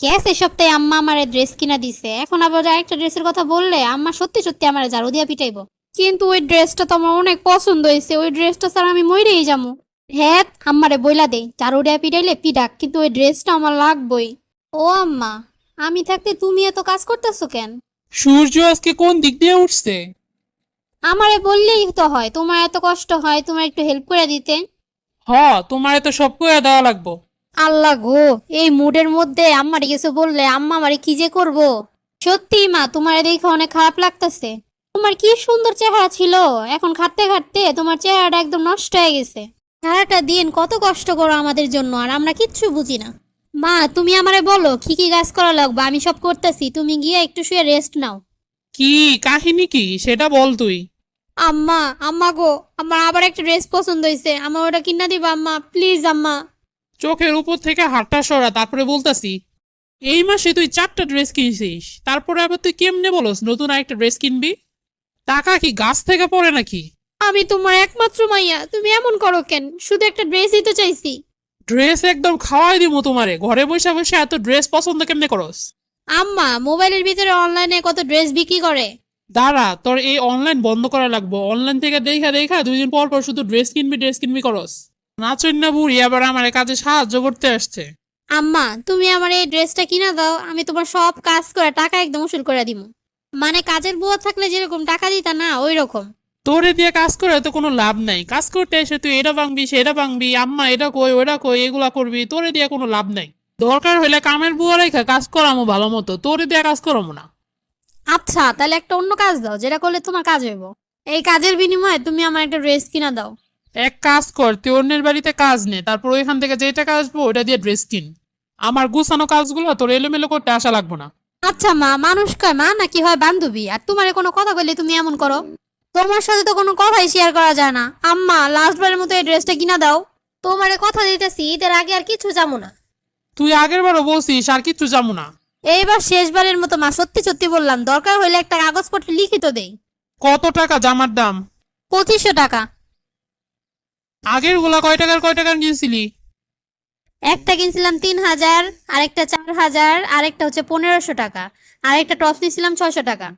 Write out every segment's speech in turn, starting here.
গেছে সপ্তাহে আম্মা আমারে ড্রেস কিনা দিছে? এখন আবার আরেকটা ড্রেসের কথা বললে আম্মা সত্যি সত্যি আমার ঝাড়ু দিয়া পিটাইবো। কিন্তু ওই ড্রেসটা তো আমার অনেক পছন্দ হয়েছে ওই ড্রেসটা স্যার আমি মরেই যাব হ্যাঁ আম্মারে বইলা দেই ঝাড়ু দিয়া পিটাইলে পিটাক কিন্তু ওই ড্রেসটা আমার লাগবই। ও আম্মা আমি থাকতে তুমি এত কাজ করতেছো কেন? সূর্য আজকে কোন দিক দিয়ে উঠছে? আমারে বললেই তো হয় তোমার এত কষ্ট হয় তোমার একটু হেল্প করে দিতে। হ তোমার তো সব করে দেওয়া লাগবো। আল্লাহ গো এই মুডের মধ্যে আম্মারে কিছু বললে আম্মা আমারে কি যে করব? সত্যি মা তোমার দেখে অনেক খারাপ লাগতেছে। তোমার কি সুন্দর চেহারা ছিল? এখন খাটতে খাটতে তোমার চেহারাটা একদম নষ্ট হয়ে গেছে। সারাটা দিন কত কষ্ট করো আমাদের জন্য আর আমরা কিচ্ছু বুঝি না। মা তুমি আমারে বলো কি কি কাজ করা লাগবে? আমি সব করতেছি তুমি গিয়ে একটু শুয়ে রেস্ট নাও। কি কাহিনী কি? সেটা বল তুই। আম্মা আম্মা গো আমার আবার একটা ড্রেস পছন্দ হয়েছে আমার ওটা কিনা দিবা আম্মা প্লিজ আম্মা। চোখের উপর থেকে হাতটা সরা তারপরে বলতাছি এই মাসে তুই চারটা ড্রেস কিনছিস তারপরে আবার তুই কেমনে বলস নতুন আরেকটা ড্রেস কিনবি? টাকা কি গাছ থেকে পড়ে নাকি? আমি তোমার একমাত্র মাইয়া তুমি এমন করো কেন? শুধু একটা ড্রেসই তো চাইছি। ড্রেস একদম খাওয়াই দিব তোমারে ঘরে বসে বসে এত ড্রেস পছন্দ কেমনে করস? আম্মা মোবাইলের ভিতরে অনলাইনে কত ড্রেস বিক্রি করে? দাঁড়া তোর এই অনলাইন বন্ধ করা লাগবো অনলাইন থেকে দেখা দেখা দুই দিন পর পর শুধু ড্রেস কিনবি ড্রেস কিনবি করস। নাচই বুড়ি আবার আমার কাজে সাহায্য করতে আসছে। আম্মা তুমি আমার এই ড্রেসটা কিনা দাও আমি তোমার সব কাজ করে টাকা একদম উসুল করে দিব মানে কাজের বুয়া থাকলে যেরকম টাকা দিতা না ওই রকম তোরে দিয়ে কাজ করে তো কোনো লাভ নাই। কাজ করতে এসে তুই এটা ভাঙবি সেটা ভাঙবি আম্মা এটা কই ওটা কই এগুলা করবি তোরে দিয়ে কোনো লাভ নাই। দরকার হইলে কামের বুয়া রেখা কাজ করামো ভালো মতো তোরে দিয়ে কাজ করামো না। আচ্ছা তাহলে একটা অন্য কাজ দাও যেটা করলে তোমার কাজ হইব। এই কাজের বিনিময়ে তুমি আমার একটা ড্রেস কিনা দাও। এক কাজ কর তুই অন্যের বাড়িতে কাজ নে তারপর ওইখান থেকে যে টাকা আসব ওটা দিয়ে ড্রেস কিন। আমার গুছানো কাজগুলো তোর এলোমেলো করতে আসা লাগবো না। আচ্ছা মা মানুষ কয় মা নাকি হয় বান্ধবী? আর তোমারে কোনো কথা বললে তুমি এমন করো? তোমার সাথে তো কোনো কথাই শেয়ার করা যায় না। আম্মা লাস্ট বারের মতো এই ড্রেসটা কিনা দাও। তোমারে কথা দিতেছি ঈদের আগে আর কিছু যাব না। তুই আগের বারও বলছিস আর কিচ্ছু যাব না। এইবার শেষবারের মতো মা সত্যি সত্যি বললাম দরকার হলে একটা কাগজপত্র লিখিত দেই। কত টাকা জামার দাম? পঁচিশশো টাকা। আগেরগুলা কয় টাকার কয় টাকার কিনছিলি? একটা কিনছিলাম তিন হাজার আরেকটা চার হাজার আরেকটা হচ্ছে পনেরোশো টাকা আরেকটা টপ নিয়েছিলাম ছয়শো টাকা।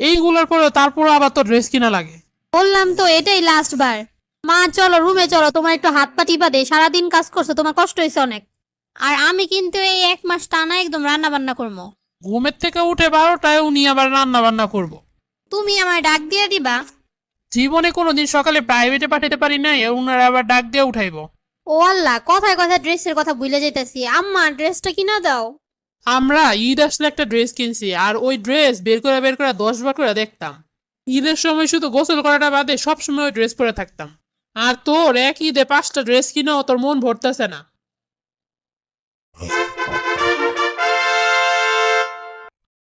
এইগুলোর পরে তারপর আবার তোর ড্রেস কিনা লাগে। বললাম তো এটাই লাস্ট বার মা চলো রুমে চলো তোমার একটু হাত পা টিপা দে সারাদিন কাজ করছ তোমার কষ্ট হয়েছে অনেক। আর আমি কিন্তু এই এক মাস টানা একদম রান্না বান্না করব। ঘুমের থেকে উঠে বারোটায় উনি আবার রান্না বান্না করব। তুমি আমার ডাক দিয়ে দিবা জীবনে কোনোদিন সকালে প্রাইভেটে পাঠাতে পারি নাই ওনারা আবার ডাক দিয়ে উঠাইবো। ও আল্লাহ কথায় কথায় ড্রেসের কথা ভুলে যাইতেছি। আম্মা ড্রেসটা কিনা দাও। আমরা ঈদ আসলে একটা ড্রেস কিনছি আর ওই ড্রেস বের করে বের করে দশ বার করে দেখতাম। ঈদের সময় শুধু গোসল করাটা বাদে সবসময় ওই ড্রেস পরে থাকতাম। আর তোর এক ঈদে পাঁচটা ড্রেস কিনেও তোর মন ভরতেছে না।